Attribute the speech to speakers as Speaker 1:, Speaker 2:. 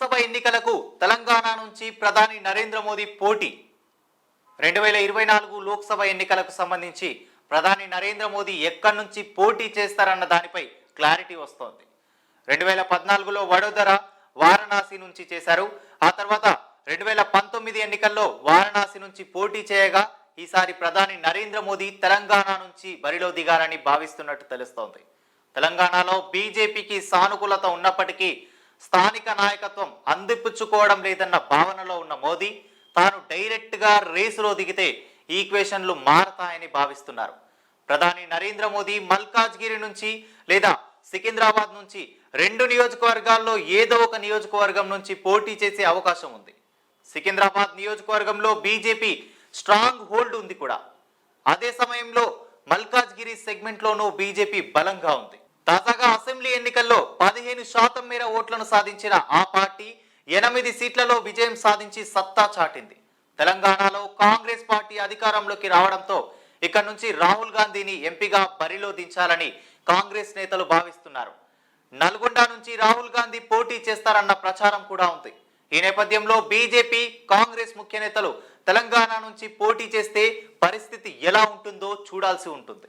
Speaker 1: లోక్సభ ఎన్నికలకు తెలంగాణ నుంచి ప్రధాని నరేంద్ర మోదీ పోటీ. రెండు వేల ఇరవై నాలుగు లోక్సభ ఎన్నికలకు సంబంధించి ప్రధాని నరేంద్ర మోదీ ఎక్కడి నుంచి పోటీ చేస్తారన్న దానిపై క్లారిటీ వస్తోంది. రెండు వేల పద్నాలుగులో వడోదర వారణాసి నుంచి చేశారు. ఆ తర్వాత రెండు వేల పంతొమ్మిది ఎన్నికల్లో వారణాసి నుంచి పోటీ చేయగా ఈసారి ప్రధాని నరేంద్ర మోదీ తెలంగాణ నుంచి బరిలో దిగారని భావిస్తున్నట్టు తెలుస్తోంది. తెలంగాణలో బీజేపీకి సానుకూలత ఉన్నప్పటికీ స్థానిక నాయకత్వం అందిపుచ్చుకోవడం లేదన్న భావనలో ఉన్న మోదీ తాను డైరెక్ట్గా రేసులో దిగితే ఈక్వేషన్లు మారతాయని భావిస్తున్నారు. ప్రధాని నరేంద్ర మోదీ మల్కాజ్గిరి నుంచి లేదా సికింద్రాబాద్ నుంచి రెండు నియోజకవర్గాల్లో ఏదో ఒక నియోజకవర్గం నుంచి పోటీ చేసే అవకాశం ఉంది. సికింద్రాబాద్ నియోజకవర్గంలో బీజేపీ స్ట్రాంగ్ హోల్డ్ ఉంది కూడా. అదే సమయంలో మల్కాజ్గిరి సెగ్మెంట్లోనూ బీజేపీ బలంగా ఉంది. తాజాగా అసెంబ్లీ ఎన్నికల్లో పదిహేను శాతం మేర ఓట్లను సాధించిన ఆ పార్టీ ఎనిమిది సీట్లలో విజయం సాధించి సత్తా చాటింది. తెలంగాణలో కాంగ్రెస్ పార్టీ అధికారంలోకి రావడంతో ఇక్కడ నుంచి రాహుల్ గాంధీని ఎంపీగా బరిలో దించాలని కాంగ్రెస్ నేతలు భావిస్తున్నారు. నల్గొండ నుంచి రాహుల్ గాంధీ పోటీ చేస్తారన్న ప్రచారం కూడా ఉంది. ఈ నేపథ్యంలో బీజేపీ కాంగ్రెస్ ముఖ్య నేతలు తెలంగాణ నుంచి పోటీ చేస్తే పరిస్థితి ఎలా ఉంటుందో చూడాల్సి ఉంటుంది.